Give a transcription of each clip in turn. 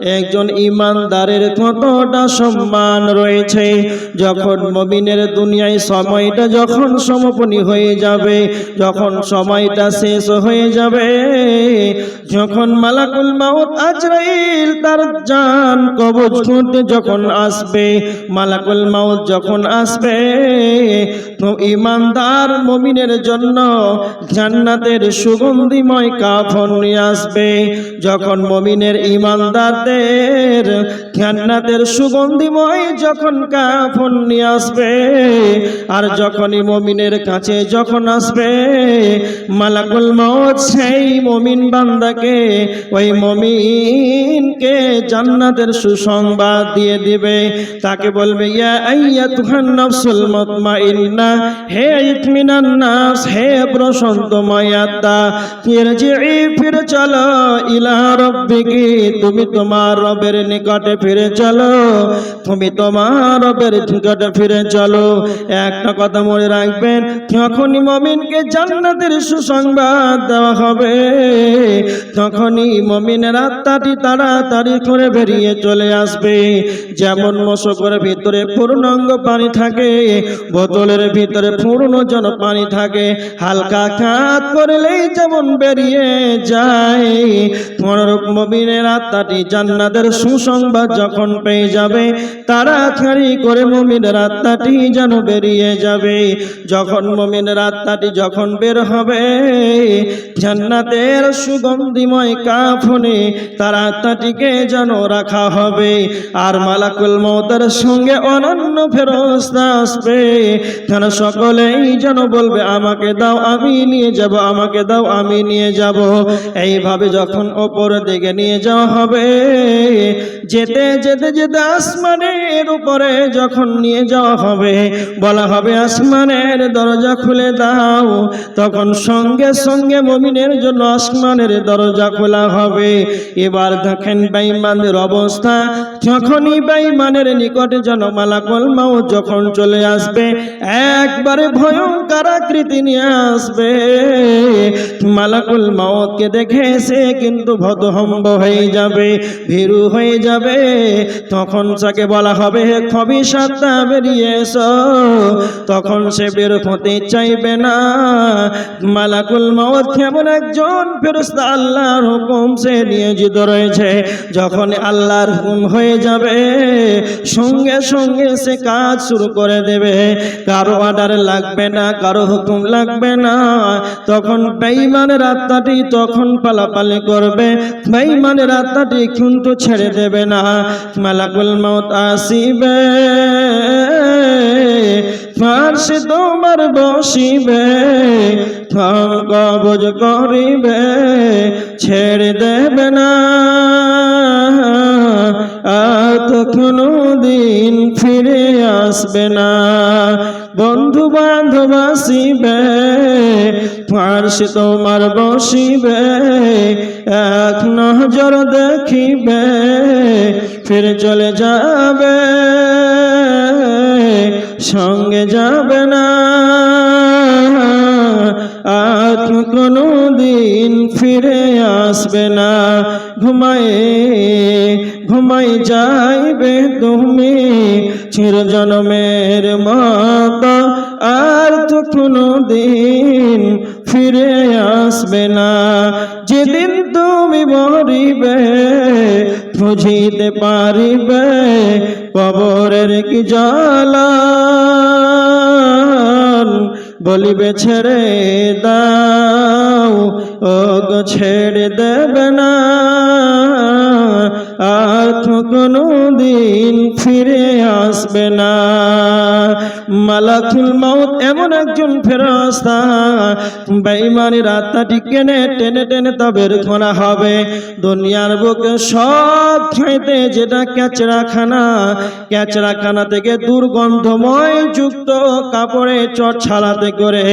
একজন ইমানদারের কতটা সম্মান রয়েছে, যখন মমিনের দুনিয়ায় সময়টা যখন সমাপনী হয়ে যাবে, যখন সময়টা শেষ হয়ে যাবে, যখন মালাকুল মাউত আজরাইল তার জান কবজ করতে যখন আসবে, মালাকুল মাউত যখন আসবে, তো ইমানদার মমিনের জন্য জান্নাতের সুগন্ধিময় কাফন নিয়ে আসবে, যখন মমিনের ইমানদারদের জান্নাতের সুগন্ধিময় যখন কাফন নিয়ে আসবে, আর যখনই মমিনের কাছে যখন আসবে, মালাকুল মত সেই মমিন বান্দাকে, ওই মমিনকে জান্নাতের সুসংবাদ দিয়ে দিবে। তাকে বলবে, ইয়া আইয়া তুহান নফসুল মুতমাইন্না, হে ইতমিনান নাস, হে প্রশান্তময় আত্মা ইরজিই ফিরে চলো ইলা রব্বিকি, তুমি তোমার রবের নিকটে ফিরে চলো। তুমি তোমার রবের নিকটে ফিরে চলো। একটা কথা মনে রাখবেন, যখনই মমিনকে জান্নাতের সুসংবাদ দেওয়া হবে, তখনই মমিনের আত্মাটি তাড়াতাড়ি করে বেরিয়ে চলে আসবে। যেমন মশকের ভিতরে পূর্ণাঙ্গ পানি থাকে, বোতলের ভিতরে পূর্ণ জন পানি থাকে, হালকা খাত করলেই যেমন বেরিয়ে যায়, তোমার মমিনের আত্মাটি জান্নাতের সুসংবাদ যখন পেয়ে যাবে, তাড়াতাড়ি করে মমিনের আত্মাটি যেন বেরিয়ে যাবে। যখন মমিনের আত্মাটি যখন বের হবে, জান্নাতের সুগন্ধিময় কাফনে তার আত্মাটিকে যেন রাখা হবে আর মালাকুল মৌতের সঙ্গে অনন্য ফেরস্তা আসবে। যেন সকলেই যেন বলবে, আমাকে দাও, আমি নিয়ে যাব, আমাকে দাও, আমি নিয়ে যাব। এইভাবে যখন ওপর দিকে নিয়ে যাওয়া হবে যেতে যেতে যেতে আসমানের উপরে যখন নিয়ে যাওয়া হবে, বলা হবে, আসমানের দরজা খুলে দাও। তখন সঙ্গে সঙ্গে মমিনের জন্য আসমানের দরজা খোলা হবে। এবার দেখেন বেঈমানের অবস্থা। যখনই বেঈমানের নিকটে যেন মালাকুল মাউত যখন চলে আসবে, একবারে ভয়ঙ্কর আকৃতি নিয়ে আসবে। মালাকুল মাউতকে দেখে সে কিন্তু ভতহম্ব হয়ে যাবে। ভীরু হয়ে যাবে, তখন তাকে বলা হবে খবি সাতটা বেরিয়ে এসো। তখন সে বের হতে চাইবে না। মালাকুল মাউত কেমন একজন ফেরস্তা আল্লাহর হুকুম সে নিয়োজিত রয়েছে। যখন আল্লাহর হুকুম হয়ে যাবে, সঙ্গে সঙ্গে সে কাজ শুরু করে দেবে। কারও অর্ডার লাগবে না, কারও হুকুম লাগবে না। তখন বেঈমানের আত্মাটি তখন পালাপালি করবে। বেঈমানের আত্মাটি কিন্তু ছেড়ে দেবে না। মালাকুল মত আসিবে, ফার্সে তোমার বসিবে কবজ করিবে, ছেড়ে দেবে না। আর তো কোনো দিন ফিরে আসবে না। বন্ধু বান্ধব আসিবে, ফার্সি তোমার বসিবে, এক নজর দেখিবে, ফের চলে যাবে, সঙ্গে যাবে না। আর কোনো দিন ফিরে আসবে না। ঘুমায়ে, ঘুমাই যাইবে তুমি চিরজনমের মত। আর তো কোনো দিন ফিরে আসবে না। যেদিন তুমি মরিবে, বুঝিতে পারিবে কবরের কি জ্বালা। বলিবে ছেড়ে দাও ও গো ছেড়ে দেবে না। কোনো দিন ফিরে আসবে না। মালাকুল মাউত এমন একজন ফেরস্তা বেঈমানের আত্মাটি কেনে টেনে টেনে তবের খোলা হবে। দুনিয়ার বুকে সব খাইতে যেটা ক্যাচড়াখানা ক্যাচড়াখানা থেকে দুর্গন্ধময় যুক্ত কাপড়ে চট ছাড়াতে করে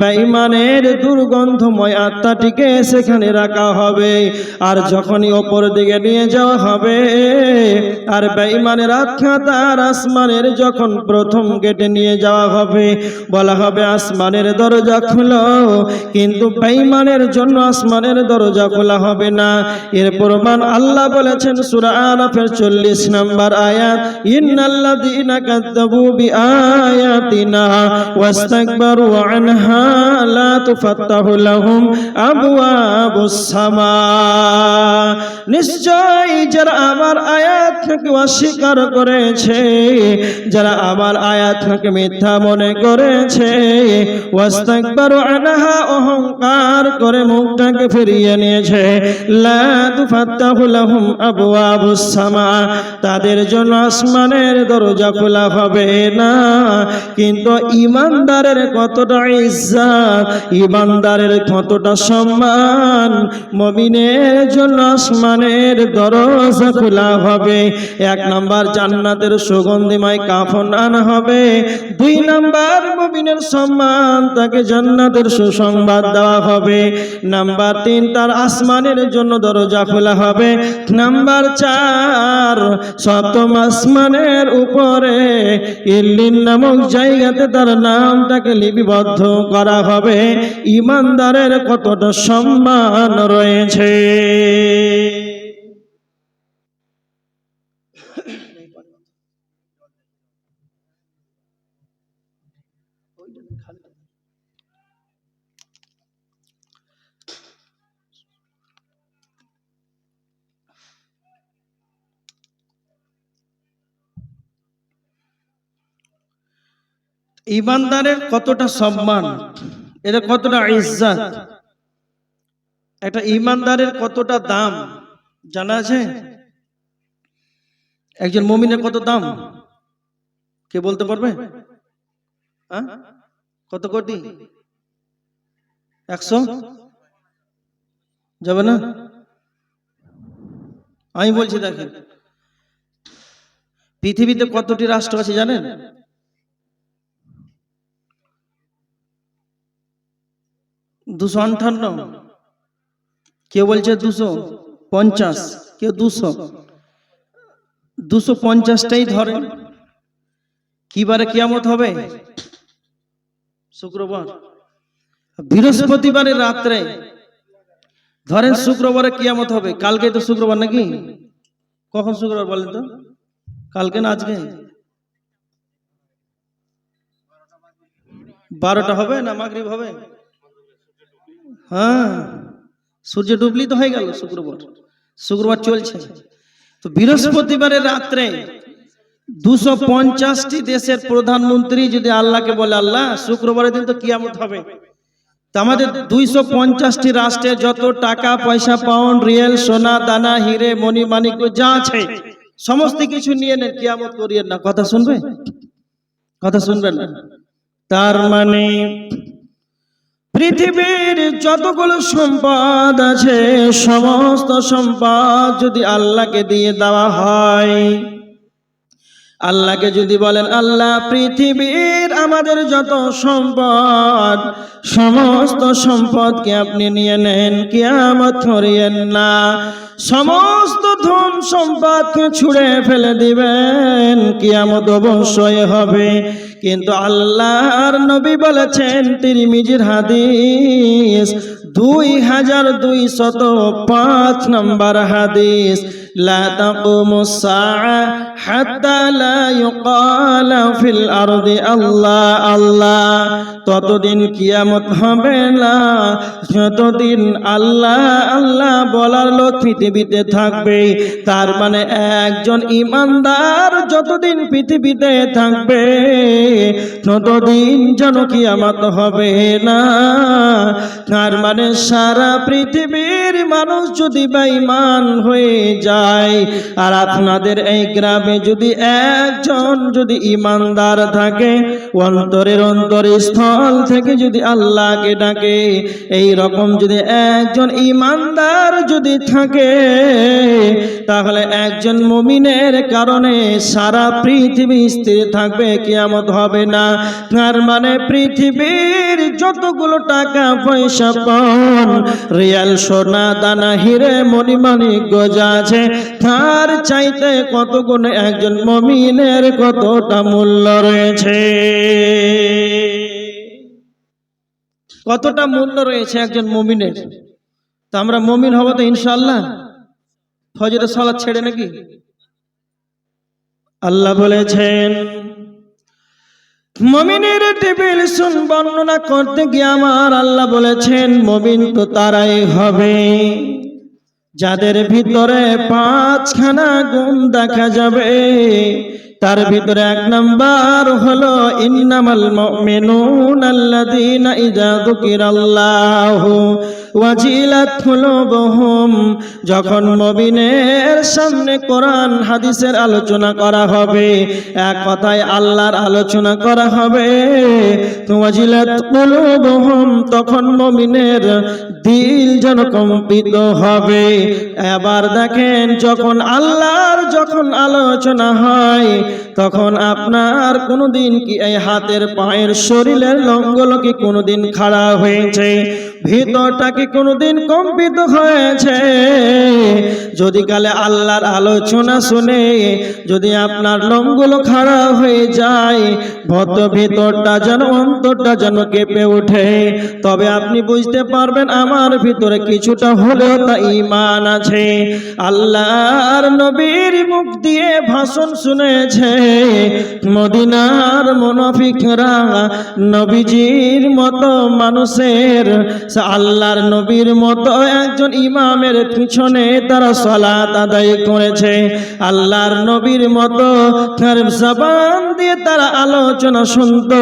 বেঈমানের দুর্গন্ধময় আত্মাটিকে সেখানে রাখা হবে। আর যখনই ওপর দিকে নিয়ে যাওয়া হবে। আর বেঈমানের আত্মা তার আসমানের যখন প্রথম গেটে নিয়ে যাওয়া হবে, বলা হবে আসমানের দরজা খুলো। কিন্তু বেঈমানের জন্য আসমানের দরজা খোলা হবে না। এর প্রমাণ আল্লাহ বলেছেন সূরা আরাফের 40 নম্বর আয়াত, ইন্নাল্লাযীনা কাযযাবু বিআয়াতিনা ওয়াস্তাকবারু আনহা লা তুফাত্তাহু লাহুম আবওয়াবুস সামা। নিশ্চয় যারা আমার আয়াত থেকে অস্বীকার করেছে, যারা আমার আয়াত থেকে মিথ্যা মনে করেছে, ওয়াস্তাকবারু আনহা, অহংকার করে মুখটাকে ফিরিয়ে নিয়েছে। লা তুফাত্তাহু লাহুম আবওয়াবুস সামা, তাদের জন্য আসমানের দরজা খোলা হবে না। কিন্তু ইমানদারের কতটা ইজ্জত, ইমানদারের কতটা সম্মান, মমিনের জন্য আসমানের দরজা খোলা হবে। এক নাম্বার জান্নাতের সুগন্ধিময় কাফন আনা হবে। দুই নাম্বার মমিনের সম্মান, তাকে জান্নাতের সুসংবাদ দেওয়া হবে। নাম্বার তিন, তার আসমানের জন্য দরজা খোলা হবে। নাম্বার চার, সপ্তম আসমানের উপরে ইল্লিন নামক জায়গাতে তার নামটাকে লিপিবদ্ধ করা হবে। ইমানদারের কতটা সম্মান রয়েছে? ইমানদারের কতটা সম্মান এদের কতটা ইজ্জত একটা ইমানদারের কতটা দাম, জানা আছে? একজন মমিনের কত দাম? কে বলতে পারবে? হ্যাঁ? কত কোটি? একশো? যাবে না? আমি বলছি দেখেন, পৃথিবীতে কতটি রাষ্ট্র আছে জানেন? দুশো আটান্ন কেউ বলছে দুশো পঞ্চাশ, কেউ দুশো। দুশো পঞ্চাশটাই ধরে কিবারে কিয়ামত হবে? শুক্রবার। বৃহস্পতিবারের রাত্রে, ধরেন শুক্রবারে কিয়ামত হবে, কালকে তো শুক্রবার নাকি? কখন শুক্রবার বলেন তো? কালকে না আজকে? বারোটা হবে না মাগরিব হবে? হ্যাঁ সূর্য ডুবলি তো হয়ে গেল শুক্রবার। শুক্রবার চলছে। তো বৃহস্পতিবারের রাত্রে দুশো পঞ্চাশটি দেশের প্রধানমন্ত্রী যদি আল্লাহকে বলে, আল্লাহ, শুক্রবারের দিন তো কিয়ামত হবে। আমাদের দুইশো পঞ্চাশটি রাষ্ট্রে যত টাকা, পয়সা, পাউন্ড, রিয়েল, সোনা, দানা, হিরে, মণি, মানিক, যা আছে, সমস্ত কিছু নিয়ে নেন, কিয়ামত করিয়েন না। কথা শুনবে কথা শুনবেন না? তার মানে পৃথিবীর যতগুলো সম্পদ আছে, সমস্ত সম্পদ যদি আল্লাহকে দিয়ে দেওয়া হয় আল্লাহকে যদি বলেন, আল্লাহ, পৃথিবীর আমাদের যত সম্পদ, সমস্ত সম্পদকে আপনি নিয়ে নেন, কিয়ামত ধরিয়েন না। সমস্ত ধন সম্পদকে ছুঁড়ে ফেলে দিবেন, কিয়ামত অবশ্যই হবে। কিন্তু আল্লাহর নবী বলেছেন, তিরমিজির হাদিস, দুই হাজার দুই শত পাঁচ নম্বর হাদিস, লা সাআ حتى لا يقال في الأرض الله الله ততদিন কিয়ামত হবে না যতদিন আল্লাহ আল্লাহ বলার লোক পৃথিবীতে থাকবে তার মানে একজন ইমানদার যতদিন পৃথিবীতে থাকবে ততদিন যেন কিয়ামত হবে না তার মানে সারা পৃথিবীর মানুষ যদি বেঈমান হয়ে যায় আর আপনাদের এই গ্রামে যদি একজন যদি ইমানদার থাকে, অন্তরের অন্তরে স্থল থেকে যদি আল্লাহকে ডাকে এই রকম যদি একজন ইমানদার যদি থাকে, তাহলে একজন মুমিনের কারণে সারা পৃথিবী স্থির থাকবে, কিয়ামত হবে না। তার মানে পৃথিবীর যতগুলো টাকা পয়সা পান, রিয়াল সোনা দানা, হিরে মণিমাণিক গজা আছে, তার চাইতে কত গুণ একজন মমিনের কতটা মূল্য রয়েছে? কতটা মূল্য রয়েছে একজন মমিনের? তা আমরা মমিন হব তো ইনশাল্লাহ ফজরের সলাৎ ছেড়ে নাকি? আল্লাহ বলেছেন, মমিনের টেবিল শুন বর্ণনা করতে গিয়ে আমার আল্লাহ বলেছেন, মমিন তো তারাই হবে। যাদের ভিতরে পাঁচখানা গুণ দেখা যাবে, তার ভিতরে এক নাম্বার হলো, ইন্নামাল মুমিনুন আল্লাযীনা ইযা যুকিরাল্লাহু ওয়াজিলাত কুলুবুহুম যখন মুমিনের সামনে কোরআন, হাদিসের আলোচনা করা হবে, এক কথায় আল্লাহর আলোচনা করা হবে ওয়াজিলাত কুলুবুহুম তখন মুমিনের দিল যেন কম্পিত হবে। এবার দেখেন, যখন আল্লাহর যখন আলোচনা হয়, তখন আপনার কোনোদিন কি এই হাতের পায়ের শরীরের লঙ্গল কি কোনোদিন খাড়া হয়েছে? ভিতরটা কি কোনোদিন কম্পিত হয়েছে। যদি কালে আল্লাহর আলোচনা শুনে, যদি আপনার লঙ্গল খাড়া হয়ে যায় ভদ্র ভিতরটা যেন অন্তরটা যেন কেঁপে ওঠে। তবে আপনি বুঝতে পারবেন, আমার ভিতরে কিছুটা হলেও তা ইমান আছে। আল্লাহর নবীর মুখ দিয়ে ভাষণ শুনেছে, মদিনার মুনাফিকরা নবীজির মতো মানুষের আল্লাহর নবীর মতো একজন ইমামের পিছনে তারা সলাত আদায় করেছে। আল্লাহর নবীর মতো তার জবান দিয়ে তারা আলোচনা শুনতো।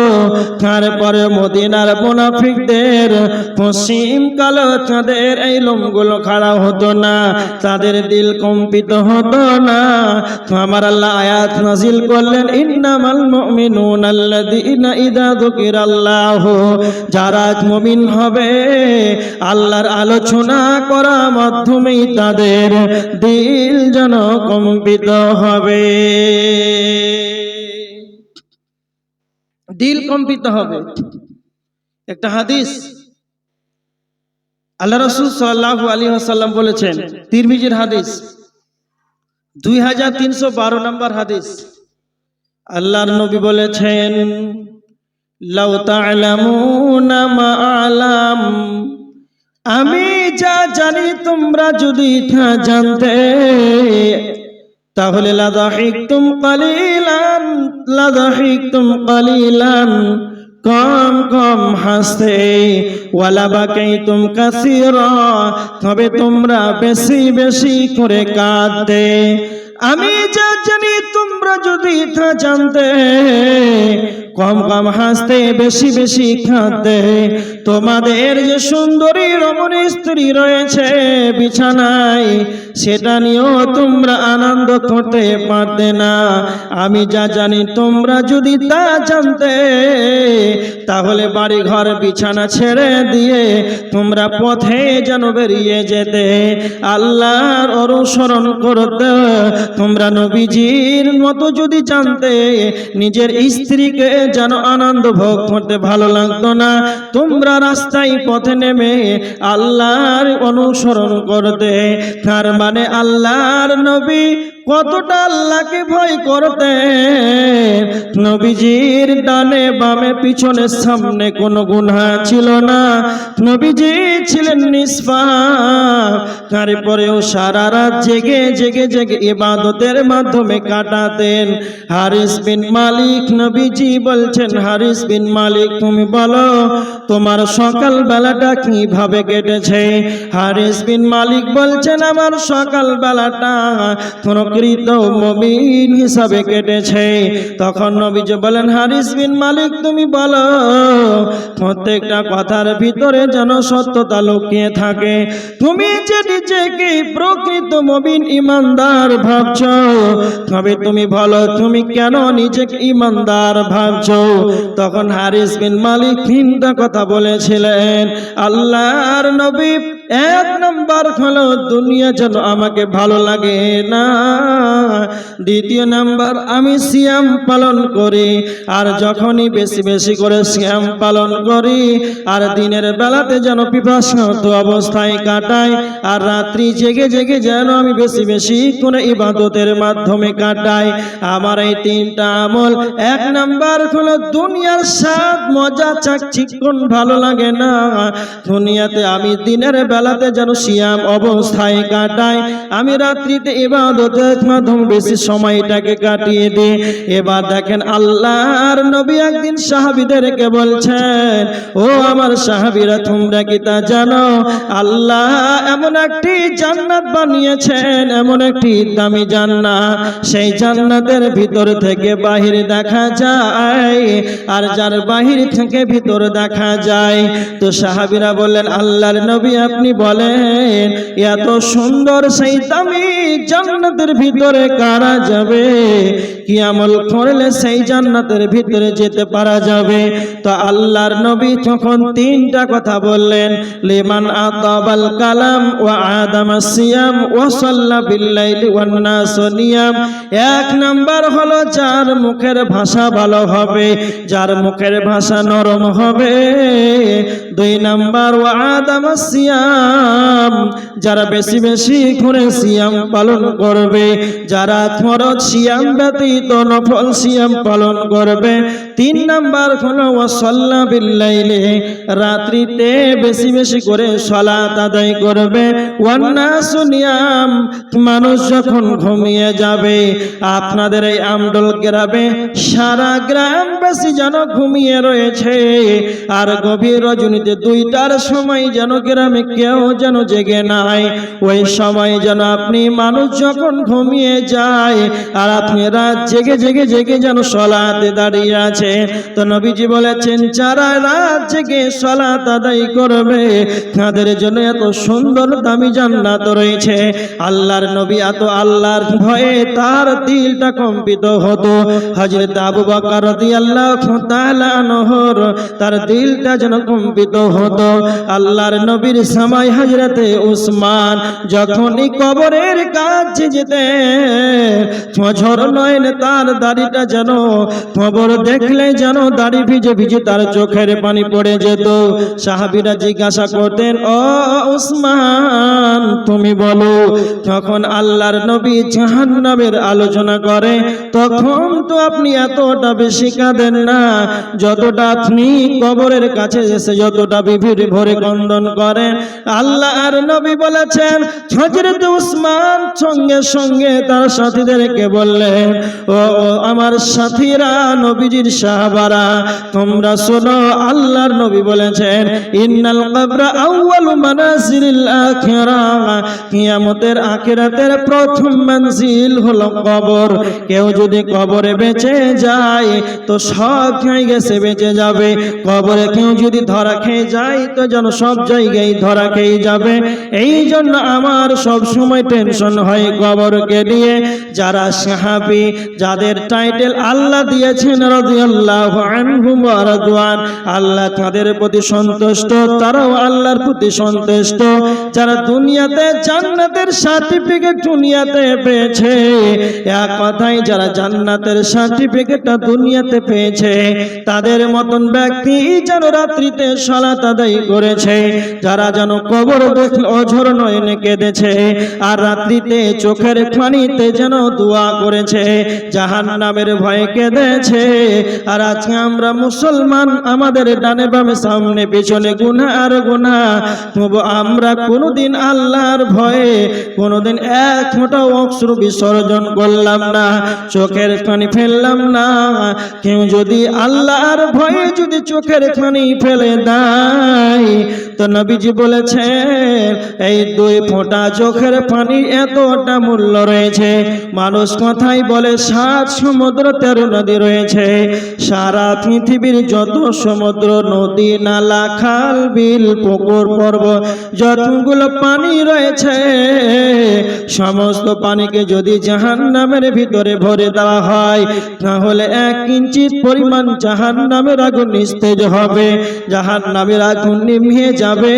তারপরে মদিনার মুনাফিকদের পশ্চিম কালো তাদের এই লোমগুলো খাড়া হতো না। তাদের দিল কম্পিত হতো না। আমার আল্লাহ আয়াত নাজিল করলেন, ইন্নামাল মুমিনুন আল্লাযীনা ইযা যুকিরাল্লাহু যারা মুমিন হবে আল্লাহর আলোচনা করা মাধ্যমেই তাদের দিল যেন কম্পিত হবে। দিল কম্পিত হবে। একটা হাদিস আল্লাহ রসুল সাল্লাহ আলী আসাল্লাম বলেছেন, তিরমিজির হাদিস দুই হাজার তিনশো বারো নম্বর হাদিস। আল্লাহর নবী বলেছেন লাউ তা'লামুনা মা আলাম। আমি যা জানি তোমরা যদি তা জানতে, তাহলে লাদাহিকতুম কালিলান লাদাহিকতুম কালিলান, কম কম হাসতে। ওয়ালা বাকাইতুম কাসীরা, তবে তোমরা বেশি বেশি করে কাঁদতে। আমি যা জানি তোমরা যদি তা জানতে কম কম হাসতে বেশি বেশি খাতে তোমাদের যে সুন্দরী রমণী স্ত্রী রয়েছে বিছানায় সেটা নিয়েও তোমরা আনন্দ করতে পারতে না। আমি যা জানি তোমরা যদি তা জানতে, তাহলে বাড়ি ঘর বিছানা ছেড়ে দিয়ে তোমরা পথে যেন বেরিয়ে যেতে। আল্লাহর অনুসরণ করতে তোমরা নবীজির মতো যদি জানতে, নিজের স্ত্রীকে যেন আনন্দ ভোগ করতে ভালো লাগতো না, তোমরা রাস্তায় পথে নেমে আল্লাহর অনুসরণ করতে। তার মানে আল্লাহর নবী কতটা আল্লাহকে ভয় করতে নবীজির ডানে বামে পিছনে সামনে কোনো গুণা ছিল না। নবীজি ছিলেন নিষ্পা তারপরেও সারা রাত জেগে জেগে জেগে ইবাদতের মাধ্যমে কাটাতেন। হারিস বিন মালিক, নবীজি বলছেন, হারিস বিন মালিক, তুমি বলো, তোমার সকাল বেলাটা কীভাবে কেটেছে? হারিস বিন মালিক বলছেন, আমার সকাল বেলাটা প্রকৃত মমিন হিসাবে কেটেছে। তখন নবীজি বলেন, হারিস বিন মালিক, তুমি বলো, প্রত্যেকটা কথার ভিতরে যেন সত্যতা লুকিয়ে থাকে। তুমি যে নিজেকে প্রকৃত মবিন ইমানদার ভাবছ, তবে তুমি বলো, তুমি কেন নিজেকে ইমানদার ভাবছ? তখন হারিস বিন মালিক তিনটা কথা বলেছিলেন, আল্লাহর নবী এক নাম্বার হলো, দুনিয়া যেন আমাকে ভালো লাগে না। দ্বিতীয় নাম্বার, আমি সিয়াম পালন করি, আর যখনই বেশি বেশি করে সিয়াম পালন করি, আর দিনের বেলাতে যেন পিপাসত অবস্থায় কাটাই, আর রাত্রি জেগে জেগে যেন আমি বেশি বেশি করে ইবাদতের মাধ্যমে কাটাই। আমার এই তিনটা আমল, এক নাম্বার হলো, দুনিয়ার স্বাদ, মজা চাকচিক্কন ভালো লাগে না। দুনিয়াতে আমি দিনের বেলাতে যেন সিয়াম অবস্থায় কাটাই আমি রাত্রিতে ইবাদতের মাধ্যমে বেশি সময়টাকে কাটিয়ে দিই। এবার দেখেন আল্লাহর নবী একদিন সাহাবিদেরকে বলছেন, ও আমার সাহাবিরা, তোমরা কি তা জানো? আল্লাহ এমন একটি জান্নাত বানিয়েছেন, এমন একটি দামি জান্নাত। সেই জান্নাতের ভিতর থেকে বাহির দেখা যায় আর যার বাহির থেকে ভিতর দেখা যায়। তো সাহাবিরা বললেন, আল্লাহর নবী আপনি বলেন, এত সুন্দর সেই দামি জান্নাতের ভিতরে কারা যাবে? কি আমল করলে সেই জান্নাতের ভিতরে যেতে পারা যাবে? তো আল্লাহর নবী তখন তিনটা কথা বললেন, লিমান আতাবাল কালাম ওয়া আদাম সিয়াম ওয়া সাল্লা বিল্লাইলি ওয়ান নাস নিয়াম। এক নাম্বার হলো, যার মুখের ভাষা ভালো হবে, যার মুখের ভাষা নরম হবে। দুই নাম্বার, ওয়া আদাম সিয়াম যারা বেশি বেশি করে সিয়াম পালন করবে, যারা ফরজ সিয়াম ব্যতীত নফল সিয়াম পালন করবে, তিন নাম্বার হলো ওয়াসাল্লা বিল্লাইলে। রাত্রিতে বেশি বেশি করে সলাত আদায় করবে। ওয়ান্নাস নিয়াম, মানুষ যখন ঘুমিয়ে যাবে, আপনাদের এই আমডল গ্রামে সারা গ্রাম বেশি যেন ঘুমিয়ে রয়েছে। আর গভীর রজনীতে দুইটার সময় যেন গ্রামে কেউ যেন জেগে নাই। ওই সময় যেন আপনি মানুষ যখন ঘুমিয়ে যায়, আর আপনি রাত জেগে জেগে জেগে যেন সলাতে দাঁড়িয়ে আছে। তো নবীজি বলেছেন, যারা রাত জেগে সলাত আদায় করবে, তাদের জন্য এত সুন্দর দামি জান্নাত রয়েছে। আল্লাহর নবী এত আল্লাহর ভয়ে তার দিলটা কম্পিত হতো। হযরত আবু বকর রাদিয়াল্লাহু তাআলা আনহর তার দিলটা যেন কম্পিত হতো। আল্লাহর নবীর সময় হযরতে উসমান যখনই কবরের কাছে যেতে ঝড় নয়ন তার দাড়িটা যেন খবর দেখলে যেন দাড়ি ভিজে ভিজে তার চোখের পানি পড়ে যেত। সাহাবিরা জিজ্ঞাসা করতেন, ও উসমান, তুমি বলো তখন আল্লাহর নবী জাহান্নামের আলোচনা করে, তখন তো আপনি এতটা বেশি কাঁদেন না, যতটা আপনি কবরের কাছে এসে যতটা বিভিড় ভরে কন্দন করেন আল্লাহ আর নবী বলেছেন হজরত উসমান সঙ্গে সঙ্গে তার সাথীদেরকে বললেন ও, আমার সাথীরা, নবীজির সাহাবারা, তোমরা শোনো, আল্লাহর নবী বলেছেন, ইন্নাল কবরা আউয়ালু মানাজিলিল আখিরা কিয়ামতের আখিরাতের প্রথম মঞ্জিল হলো কবর। কেউ যদি কবরে বেঁচে যায়, তো সব জায়গায় সে বেঁচে যাবে। কবরে কেউ যদি ধরা খেয়ে যায়, তো যেন সব জায়গায় ধরা খেয়ে যাবে। এই জন্য আমার সব সময় টেনশন হয় কবরকে নিয়ে। যারা সাহাবি, যাদের টাইটেল আল্লাহ দিয়েছেন রাদিয়াল্লাহু আনহুম ওয়া রাদওয়ান, আল্লাহ তাদের প্রতি সন্তুষ্ট, তারাও আল্লাহর প্রতি সন্তুষ্ট। যারা দুনিয়াতে জান্নাতের সার্টিফিকেট দুনিয়াতে পেয়েছে, এক কথাই যারা জান্নাতের সার্টিফিকেটটা দুনিয়াতে পেয়েছে, তাদের মতন ব্যক্তি যেন রাত্রিতে সালাত আদায় করেছে। যারা যেন কবর দেখল অঝর নয়নে কেঁদেছে, আর রাত্রিতে চোখের পানিতে যেন দোয়া করেছে জাহান নামের ভয়ে কেঁদেছে। আর আজকে আমরা মুসলমান, আমাদের ডানে বামে সামনে পিছনে গুনা আর তবু আমরা কোনোদিন আল্লাহর ভয়ে, কোনোদিন এক ফোঁটা অশ্রু বিসর্জন করলাম না, চোখের পানি ফেললাম না। কেউ যদি আল্লাহর ভয়ে যদি চোখের পানি ফেলে দেয়, তো নবীজি বলেছেন এই দুই ফোঁটা চোখের পানি এতটা মূল্য রয়েছে। মানুষ কথাই বলে, সাত সমুদ্র তেরো নদী রয়েছে। সারা পৃথিবীর যত সমুদ্র, নদী, নালা, খাল, বিল, পুকুর, পর্বত, যতগুলো পানি রয়েছে, সমস্ত পানিকে যদি জাহান নামের ভিতরে ভরে দেওয়া হয়, তাহলে এক কিঞ্চিত পরিমাণ জাহান নামের আগুন নিস্তেজ হবে। জাহান নামের আগুন যাবে যাবে।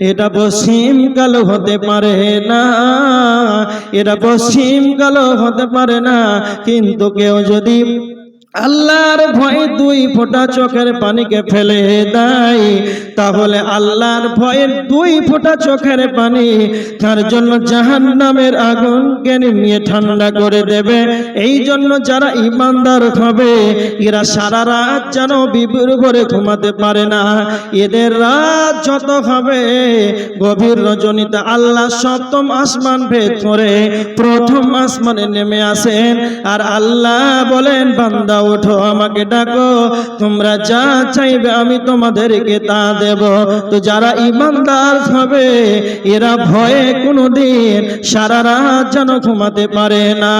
এটা পশ্চিম কালো হতে পারে না, এটা পশ্চিম কালো হতে পারে না, কিন্তু কেউ যদি আল্লাহর ভয়ে দুই ফোঁটা চোখের পানিকে ফেলে দেয়। তাহলে আল্লাহর ভয়ের দুই ফোঁটা চোখের পানি তার জন্য জাহান নামের আগুনকে নিয়ে ঠান্ডা করে দেবে। এই জন্য যারা ইমানদার হবে, এরা সারা রাত যেন বিবুর করে ঘুমাতে পারে না। এদের রাত যত হবে, গভীর রজনীতে আল্লাহ সপ্তম আসমান ভেদ করে প্রথম আসমানে নেমে আসেন। আর আল্লাহ বলেন, বান্দা ওঠো, আমাকে ডাকো। তোমরা যা চাইবে আমি তোমাদেরকে তা দেব। তো যারা ইমানদার হবে, এরা ভয়ে কোনোদিন সারা রাত যেন ঘুমাতে পারে না।